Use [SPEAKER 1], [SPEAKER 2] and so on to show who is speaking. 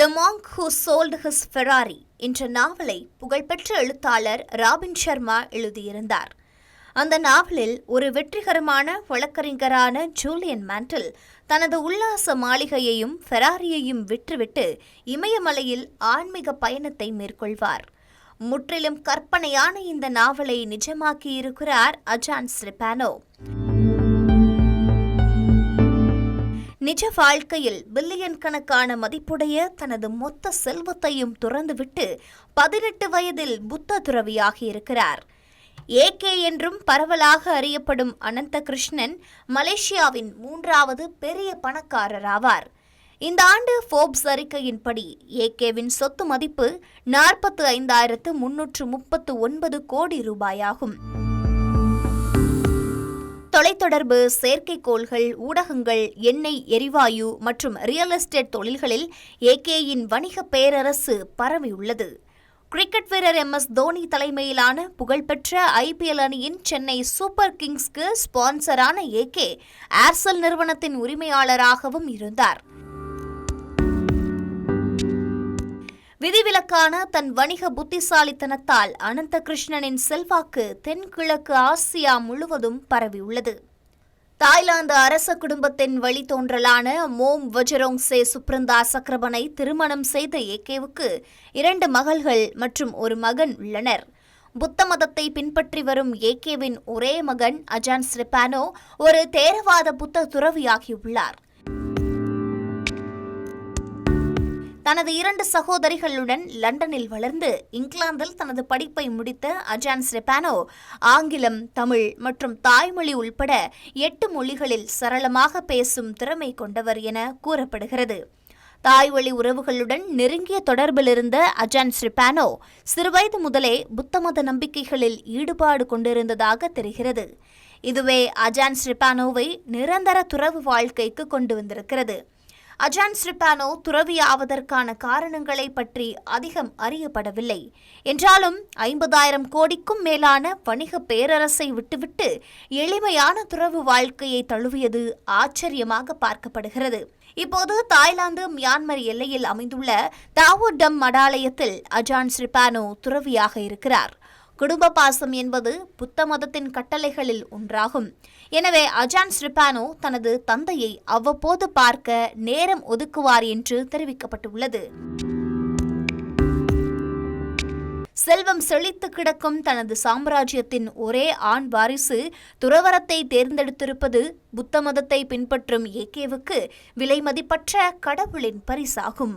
[SPEAKER 1] the monk who sold his Ferrari என்ற நாவலை புகழ்பெற்ற எழுத்தாளர் ராபின் சர்மா எழுதியிருந்தார். அந்த நாவலில் ஒரு வெற்றிகரமான வழக்கறிஞரான ஜூலியன் மேண்டில் தனது உல்லாச மாளிகையையும் ஃபெராரியையும் விற்றுவிட்டு இமயமலையில் ஆன்மீக பயணத்தை மேற்கொள்வார். முற்றிலும் கற்பனையான இந்த நாவலை நிஜமாக்கியிருக்கிறார் அஜான் ஸ்ரிபானோ. நிஜ வாழ்க்கையில் பில்லியன் கணக்கான மதிப்புடைய தனது மொத்த செல்வத்தையும் துறந்துவிட்டு பதினெட்டு வயதில் புத்த துறவியாகி இருக்கிறார். ஏகே என்றும் பரவலாக அறியப்படும் அனந்த கிருஷ்ணன் மலேசியாவின் மூன்றாவது பெரிய பணக்காரர் ஆவார் இந்த ஆண்டு ஃபோர்ப்ஸ் அறிக்கையின்படி ஏகேவின் சொத்து மதிப்பு நாற்பத்து ஐந்தாயிரத்து முன்னூற்று முப்பத்து ஒன்பது கோடி ரூபாயாகும். தொலைத்தொடர்பு செயற்கைக்கோள்கள் ஊடகங்கள் எண்ணெய் எரிவாயு மற்றும் ரியல் எஸ்டேட் தொழில்களில் ஏகேயின் வணிக பேரரசு பரவியுள்ளது. கிரிக்கெட் வீரர் எம் எஸ் தோனி தலைமையிலான புகழ்பெற்ற ஐபிஎல் அணியின் சென்னை சூப்பர் கிங்ஸ்க்கு ஸ்பான்சரான ஏகே ஏர்செல் நிறுவனத்தின் உரிமையாளராகவும் இருந்தார். விதிவிலக்கான தன் வணிக புத்திசாலித்தனத்தால் அனந்த கிருஷ்ணனின் செல்வாக்கு தென்கிழக்கு ஆசியா முழுவதும் பரவியுள்ளது. தாய்லாந்து அரச குடும்பத்தின் வழித்தோன்றலான மோம் வஜரோங்சே சுப்ரந்தா சக்ரபனை திருமணம் செய்த ஏகேவுக்கு இரண்டு மகள்கள் மற்றும் ஒரு மகன் உள்ளனர். புத்த மதத்தை பின்பற்றி வரும் ஏகேவின் ஒரே மகன் அஜான் ஸ்ரிபானோ ஒரு தேரவாத புத்த துறவியாகியுள்ளார். தனது இரண்டு சகோதரிகளுடன் லண்டனில் வளர்ந்து இங்கிலாந்தில் தனது படிப்பை முடித்த அஜான்ஸ் ரெபானோ ஆங்கிலம் தமிழ் மற்றும் தாய்மொழி உள்பட எட்டு மொழிகளில் சரளமாக பேசும் திறமை கொண்டவர் என கூறப்படுகிறது. தாய்வழி உறவுகளுடன் நெருங்கிய தொடர்பில் இருந்த அஜான் ஸ்ரிபானோ சிறுவயது முதலே புத்தமத நம்பிக்கைகளில் ஈடுபாடு கொண்டிருந்ததாக தெரிகிறது. இதுவே அஜான் ஸ்ரிபானோவை நிரந்தர துறவு வாழ்க்கைக்கு கொண்டு வந்திருக்கிறது. அஜான் ஸ்ரிபானோ துறவியாவதற்கான காரணங்களை பற்றி அதிகம் அறியப்படவில்லை. என்றாலும் ஐம்பதாயிரம் கோடிக்கும் மேலான வணிக பேரரசை விட்டுவிட்டு எளிமையான துறவு வாழ்க்கையை தழுவியது ஆச்சரியமாக பார்க்கப்படுகிறது. இப்போது தாய்லாந்து மியான்மர் எல்லையில் அமைந்துள்ள தாவோ டம் மடாலயத்தில் அஜான் ஸ்ரிபானோ துறவியாக இருக்கிறார். குடும்ப பாசம் என்பது புத்த மதத்தின் கட்டளைகளில் ஒன்றாகும். எனவே அஜான் ஸ்ரிபானோ தனது தந்தையை அவ்வப்போது பார்க்க நேரம் ஒதுக்குவார் என்று தெரிவிக்கப்பட்டுள்ளது. செல்வம் செழித்து கிடக்கும் தனது சாம்ராஜ்யத்தின் ஒரே ஆண் வாரிசு துறவரத்தை தேர்ந்தெடுத்திருப்பது புத்த மதத்தை பின்பற்றும் ஏகேவுக்கு விலைமதிப்பற்ற கடவுளின் பரிசாகும்.